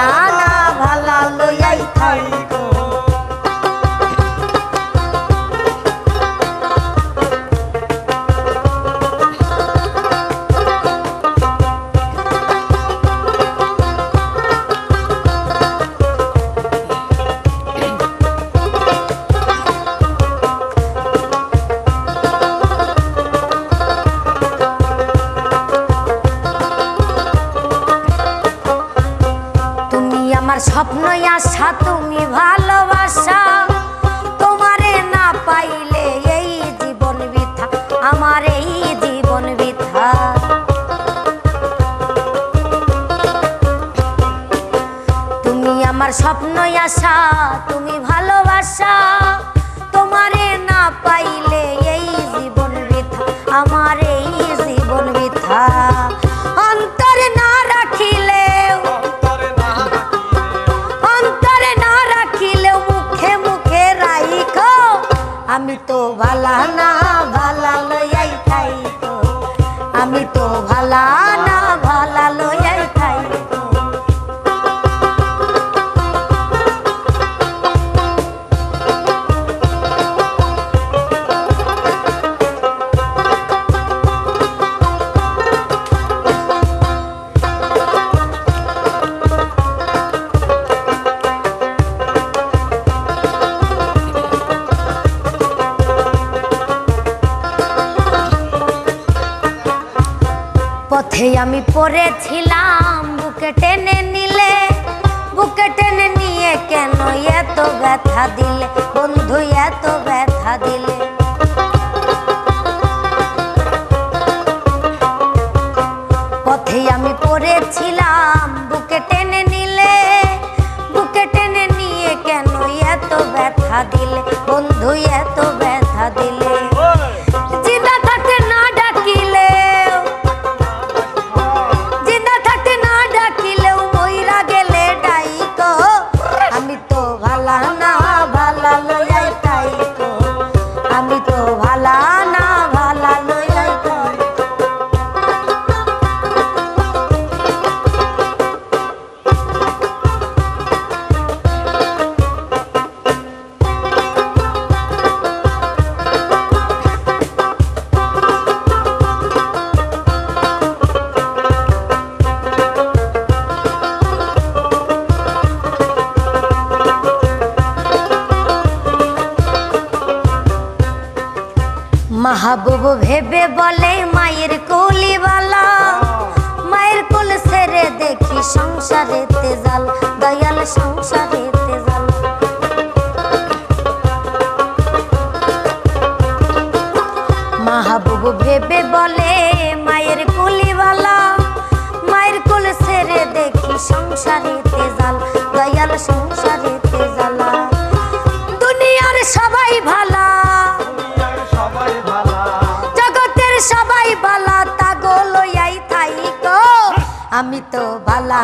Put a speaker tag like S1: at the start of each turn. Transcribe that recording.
S1: Nah, স্বপ্ন আশা, তুমি ভালোবাসা। তোমারে না পাইলে এই জীবন বৃথা, আমার এই জীবন বৃথা। তুমি আমার স্বপ্ন আশা, তুমি ভালোবাসা। তোমারে না পাইলে এই জীবন বৃথা, আমার এই জীবন বৃথা। আমি পথে আমি পড়েছিলাম। বুকে টেনে নিলে, বুকে টেনে নিয়ে কেন এত ব্যথা দিলে? বন্ধু, এত ব্যথা দিলে। পথে আমি পড়েছিলাম, বুকে টেনে নিলে, বুকে টেনে নিয়ে কেন এত ব্যথা দিলে? বন্ধু, এত মাহবুব ভেবে বলে মায়ের কলিবালা মায়ের কোল সেরে দেখি সংসারে তেজাল, দয়াল সংসারে মাহবুব ভেবে বলে মায়ের কলিবালা মায়ের কোল সেরে দেখি সংসারে তেজাল, দয়াল সংসারে আমি তো বালা